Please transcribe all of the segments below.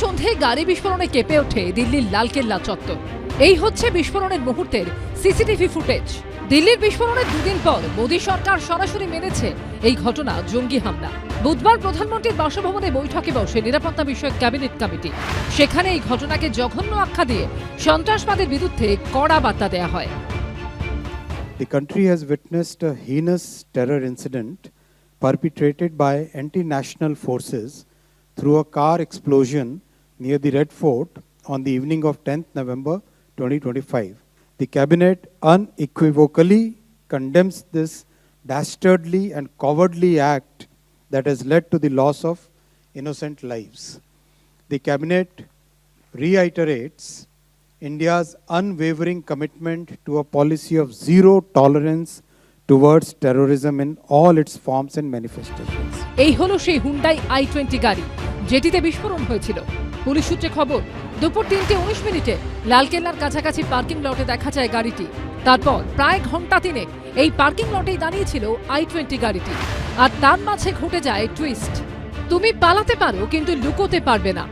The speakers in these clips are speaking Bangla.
সন্ধে গাড়ি বিস্ফোরণে কেঁপে ওঠে দিল্লির লালকেল্লা চত্বর। এই হচ্ছে বিস্ফোরণের মুহূর্তের সিসিটিভি ফুটেজ। দিল্লির বিস্ফোরণের দুদিন পর মোদী সরকার সরাসরি মেনেছে এই ঘটনা জঙ্গি হামলা। বুধবার প্রধানমন্ত্রীর বাসভবনে বৈঠকে বসে নিরাপত্তা বিষয়ক ক্যাবিনেট কমিটি। সেখানে এই ঘটনাকে জঘন্য আখ্যা দিয়ে সন্ত্রাসবাদের বিরুদ্ধে কড়া বার্তা দেয়া হয়। The country has witnessed a heinous terror incident perpetrated by anti national forces through a car explosion near the Red Fort on the evening of 10th November 2025. The Cabinet unequivocally condemns this dastardly and cowardly act that has led to the loss of innocent lives. The Cabinet reiterates India's unwavering commitment to a policy of zero tolerance towards terrorism in all its forms and manifestations. এই হলো সেই হুন্ডাই আই টোয়েন্টি গাড়ি যেটিতে বিস্ফোরণ হয়েছিল পুলিশ সূত্রে খবর, দুপুর তিনটে উনিশ মিনিটে লালকেল্লার কাছাকাছি পার্কিং লটে দেখা যায় গাড়িটি। তারপর প্রায় ঘণ্টা তিনেক এই পার্কিং লটেই দাঁড়িয়েছিল আই টোয়েন্টি গাড়িটি। আর তার মাঝে ঘটে যায় টুইস্ট তুমি পালাতে পারো, কিন্তু লুকোতে পারবে না।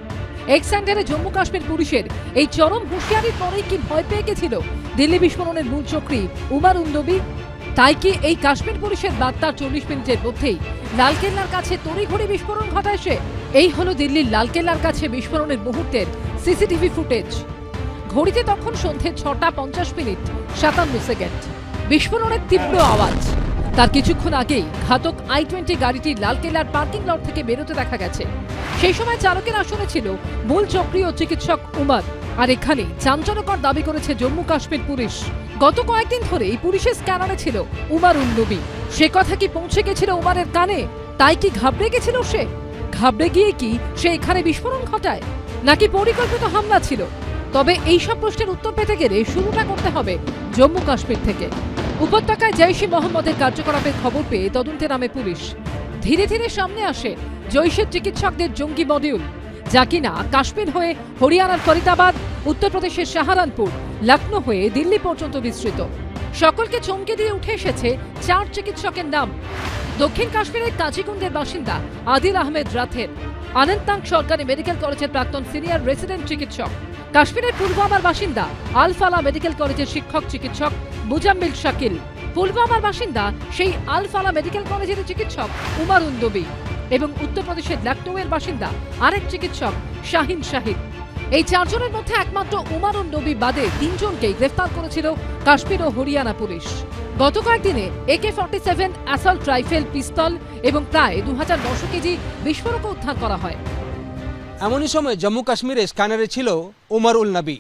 এক্সান্ডারে জম্মু কাশ্মীর পুলিশের এই চরম হুঁশিয়ারির পরেই কি ভয় পেয়ে গেছিল দিল্লি বিস্ফোরণের মূল চক্রী উমার উন্দবি? তাই কি এই কাশ্মীর পুলিশের বার্তার চল্লিশ মিনিটের মধ্যেই? লালকেল্লার কাছে তড়িঘড়ি বিস্ফোরণ ঘটায় সে। এই হলো দিল্লির লালকেল্লার কাছে বিস্ফোরণের মুহূর্তের সিসিটিভি ফুটেজ। ঘড়িতে তখন সন্ধে ছটা পঞ্চাশ মিনিট, সাতান্ন সেকেন্ড। বিস্ফোরণের তীব্র আওয়াজ। তার কিছুক্ষণ আগেই ঘাতক আই টোয়েন্টি গাড়িটি লালকেল্লার পার্কিং লট থেকে বেরোতে দেখা গেছে। সেই সময় চালকের আসনে ছিল মূল চক্রীয় চিকিৎসক উমার। আর এখানে চাঞ্চল্যকর দাবি করেছে জম্মু কাশ্মীর পুলিশ। গত কয়েকদিন ধরেই পুলিশের স্ক্যানারে ছিল উমার উন্নবী সে কথা কি পৌঁছে গেছিল উমারের কানে? তাই কি ঘাবড়ে গেছিল সে? ঘাবড়ে গিয়ে কি সে এখানে বিস্ফোরণ ঘটায়? নাকি পরিকল্পিত হামলা ছিল? তবে এই সব প্রশ্নের উত্তর পেতে গেলে শুরুটা করতে হবে জম্মু কাশ্মীর থেকে। উপত্যকায় জৈশি মোহাম্মদের কার্যকলাপের খবর পেয়ে তদন্তে নামে পুলিশ। ধীরে ধীরে সামনে আসে জৈশের চিকিৎসকদের জঙ্গি মডিউল। যা কিনা কাশ্মীর হয়ে হরিয়ানার ফরিদাবাদ, উত্তরপ্রদেশের সাহারানপুর লখনৌ হয়ে দিল্লি পর্যন্ত বিস্তৃত। সকলকে চমকে দিয়ে উঠে এসেছে চার চিকিৎসকের নাম। দক্ষিণ কাশ্মীরের কাজিগুন্ডের বাসিন্দা আদিল আহমেদ রাথের। অনন্তাং সরকারি মেডিকেল কলেজের প্রাক্তন সিনিয়র রেসিডেন্ট চিকিৎসক। কাশ্মীরের পুলওয়ামার বাসিন্দা আলফালা মেডিকেল কলেজের শিক্ষক চিকিৎসক মুজাম্মিল শাকিল। পুলওয়ামার বাসিন্দা সেই আলফালা মেডিকেল কলেজের চিকিৎসক উমার উন্দবি। এবং উত্তরপ্রদেশের লখনৌয়ের বাসিন্দা আরেক চিকিৎসক শাহিন শাহিদ। এই চারজনের মধ্যে একমাত্র উমারুন নবী বাদে তিনজনকেই গ্রেফতার করেছিল কাশ্মীর ও হরিয়ানা পুলিশ। গত কয়েকদিনে AK forty seven assault rifle pistol এবং প্রায় দু হাজার নশো কেজি বিস্ফোরক উদ্ধার করা হয়। এমনই সময় জম্মু কাশ্মীরে স্ক্যানারে ছিল ওমর উল নবী।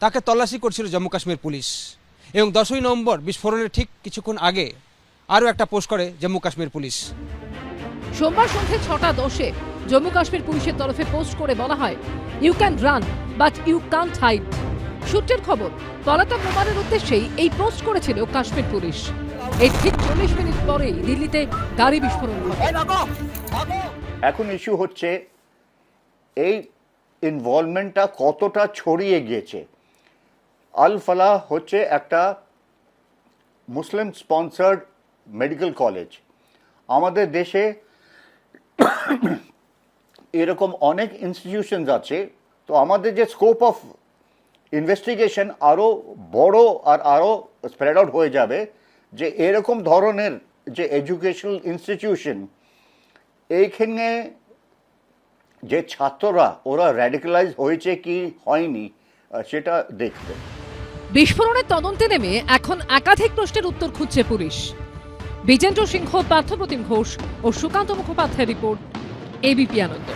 তাকে তল্লাশি করছিল জম্মু কাশ্মীর পুলিশ। এবং দশই নভেম্বর বিস্ফোরণের ঠিক কিছুক্ষণ আগে আরও একটা পোস্ট করে জম্মু কাশ্মীর পুলিশ। সোমবার সন্ধে ছটা দশে জম্মু কাশ্মীর পুলিশের তরফে পোস্ট করে বলা হয় you can run but you can't hide সূত্রের খবর পলাতক উমারের উদ্দেশ্যেই এই পোস্ট করেছিল কাশ্মীর পুলিশ। এই ঠিক চল্লিশ মিনিট পরেই দিল্লিতে গাড়ি বিস্ফোরণ ঘটে। এখন ইস্যু হচ্ছে এই ইনভলভমেন্টটা কতটা ছড়িয়ে গিয়েছে। আল ফালাহ হচ্ছে একটা মুসলিম স্পন্সার্ড মেডিকেল কলেজ আমাদের দেশে এরকম অনেক ইনস্টিটিউশনস আছে, তো আমাদের যে স্কোপ অফ ইনভেস্টিগেশন আরও বড় আর আরও স্প্রেড আউট হয়ে যাবে, যে এরকম ধরনের যে এডুকেশনাল ইনস্টিটিউশন এইখানে যে ছাত্ররা, ওরা র্যাডিক্যালাইজ হয়েছে কি হয়নি সেটা দেখতে। বিস্ফোরণের তদন্তে নেমে এখন একাধিক প্রশ্নের উত্তর খুঁজছে পুলিশ। বিজেন্দ্র সিংহ, পার্থপ্রতিম ঘোষ ও সুকান্ত মুখোপাধ্যায় রিপোর্ট এবিপি আনন্দ।